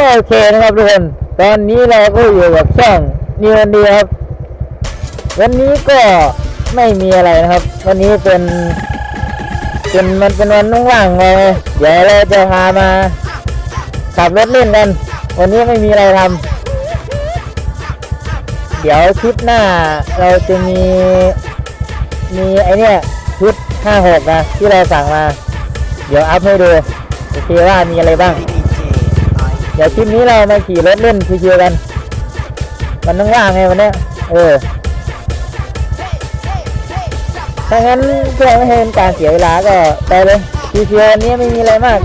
ก็โอเคนะครับทุกคน ตอนนี้เราก็อยู่กับช่องนิวดีครับ วันนี้ก็ไม่มีอะไรนะครับ วันนี้เป็นเป็นมันเป็นวันว่างๆเลยเดี๋ยวเราจะพามาขับรถเล่นกัน วันนี้ไม่มีอะไรทำเดี๋ยวคลิปหน้าเราจะมี มีไอเนี้ยชุด 56 นะ ที่เราสั่งมา เดี๋ยวอัพให้ดูโอเคว่ามีอะไรบ้าง ดี๋ยวคลิปนี้เรามาขี่รถเล่นชิวๆกัน มันต้องว่างไงวันเนี้ยเออถ้างั้นเพื่อไม่ให้เป็นการเสียเวลาก็ไปเลยชิวๆวันนี้ไม่มีอะไรมาก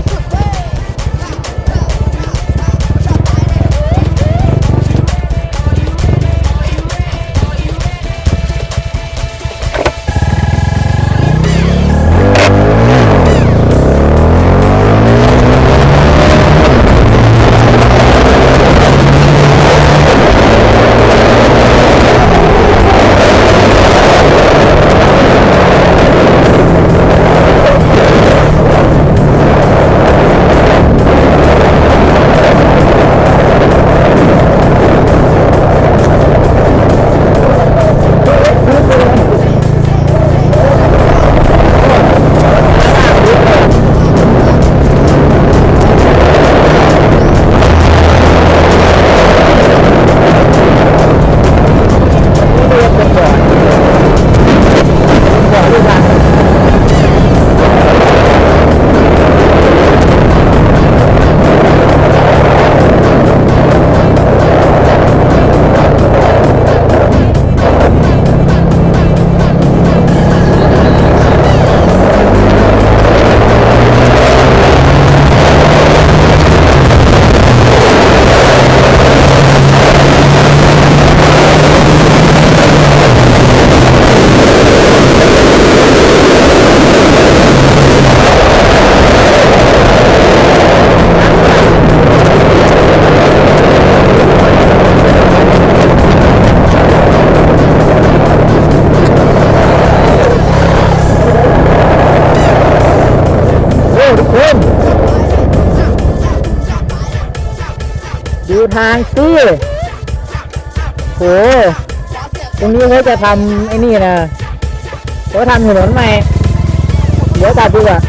ดูทางสิโหตรงนี้เขาจะทำไอ้นี่นะเขาทำถนนใหม่เดี๋ยวตัดดูอะ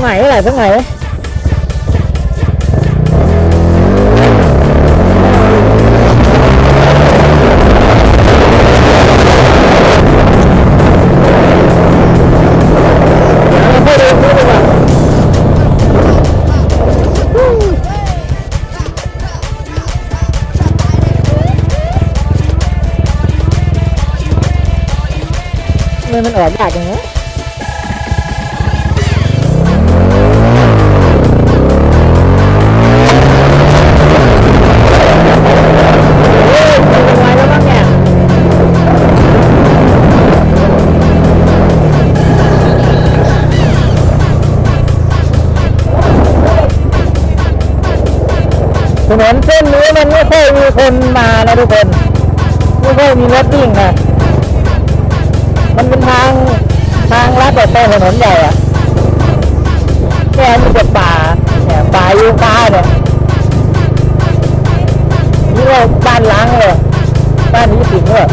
รงไหนแหละตรงไหนเดี๋ยากว่าทำไมมันออกยากจัง ถนนเส้นนี้มันไม่ค่อยมีคนมานะทุกคนไม่ค่อยมีรถวิ่งนะมันเป็นทางทางลัดแต่ถนนใหญ่อะแค่มีแต่ป่าเนี่ยป่ายูคาเนี่ยนี่ก็บ้านล้างเลยบ้านนี้สิงเลย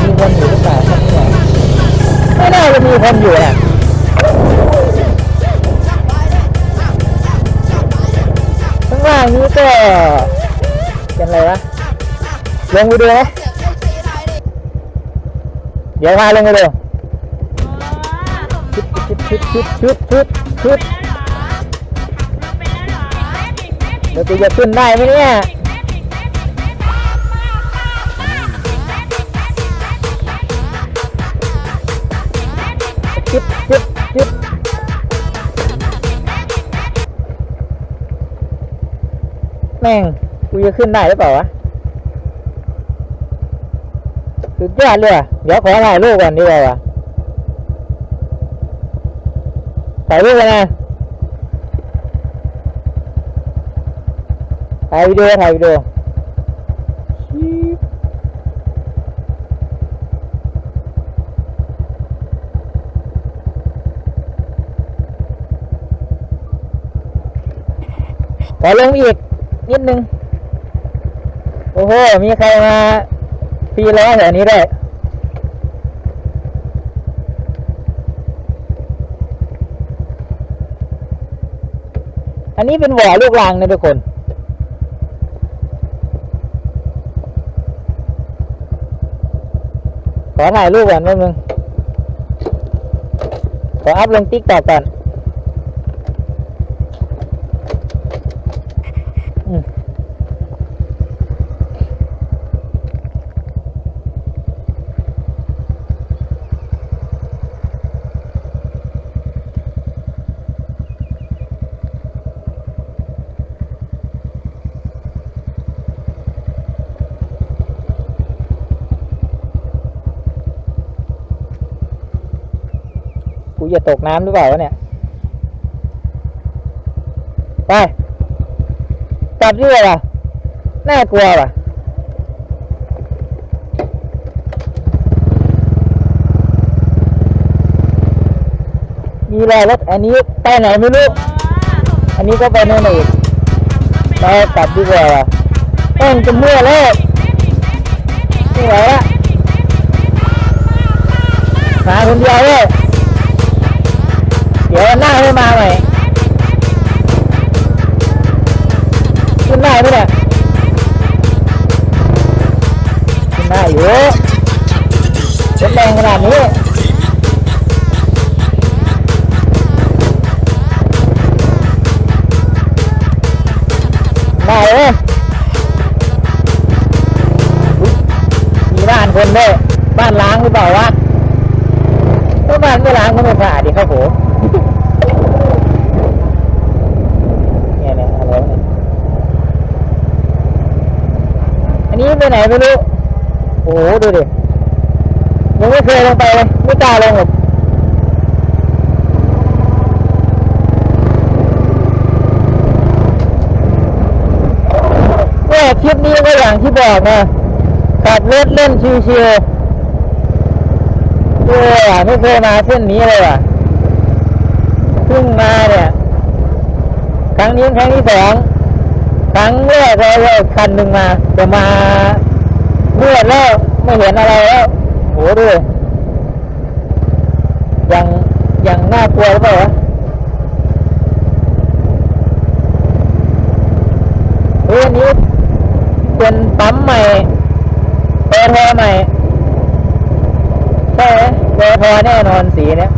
มีคนอยู่หรือเปล่าครับเนี่ยไม่น่าจะมีคนอยู่อะ ข้างล่างนี้ก็เป็นอะไรวะลงไปดูไหมเดี๋ยวพาลงไปดูชุดชุดชุดชุดชุดชุดชุดแล้วกูจะขึ้นได้ไหมเนี่ยชุดชุดชุด แม่งกูจะขึ้นได้หรือเปล่าวะสุดยอดเลยเดี๋ยวขอถ่ายรูปก่อนดีกว่าวะถ่ายรูปกันนะถ่ายวิดีโอถ่ายวิดีโอขอลงอีก นิดนึง โอ้โห มีใครมาฟรีล้อแถวนี้ได้วยอันนี้เป็นหวอลูกรังนะทุกคน ขอถ่ายรูปก่อนแป๊บนึง ขออัพลงติ๊กต็อกก่อนอืม กูจะตกน้ำหรือเปล่าวะเนี่ย ไปกลับด้วยว่ะน่ากลัวว่ะมีรอยรถอันนี้ไปไหนไม่รู้ อันนี้ก็ไปโน่นอีกไปกลับดีกว่าว่ะต้องจะเมื่อแล้วไม่ไหวละหาคนเดียวเลย นาดนี้ได้เลยอุ๊ยมีบ้านคนด้วยบ้านล้างหรือเปล่าวะก็บ้านไม่ล้างก็ไม่สะอาดดีครับผมเนี่ยเนี่ยอะไรอันนี้ไปไหนไม่รู้โอ้โหดูดิ ไม่เคยลงไปเลยไม่กล้าลงหรอกเนี่ยคลิปนี้ก็อย่างที่บอกนะขับรถเล่นชิวๆเออไม่เคยมาเส้นนี้เลยอะเพิ่งมาเนี่ยครั้งนี้ครั้งที่สองครั้งแรกเราเลยคันหนึ่งมาจะมาเมื่อแล้วไม่เห็นอะไรแล้ว โหดูดิยังยังน่ากลัวหรือเปล่าวะเฮ้ยอันนี้เป็นปั๊มใหม่เปอร์ทอใหม่ใช่ไหมเปอร์ทอแน่นอนสีเนี้ย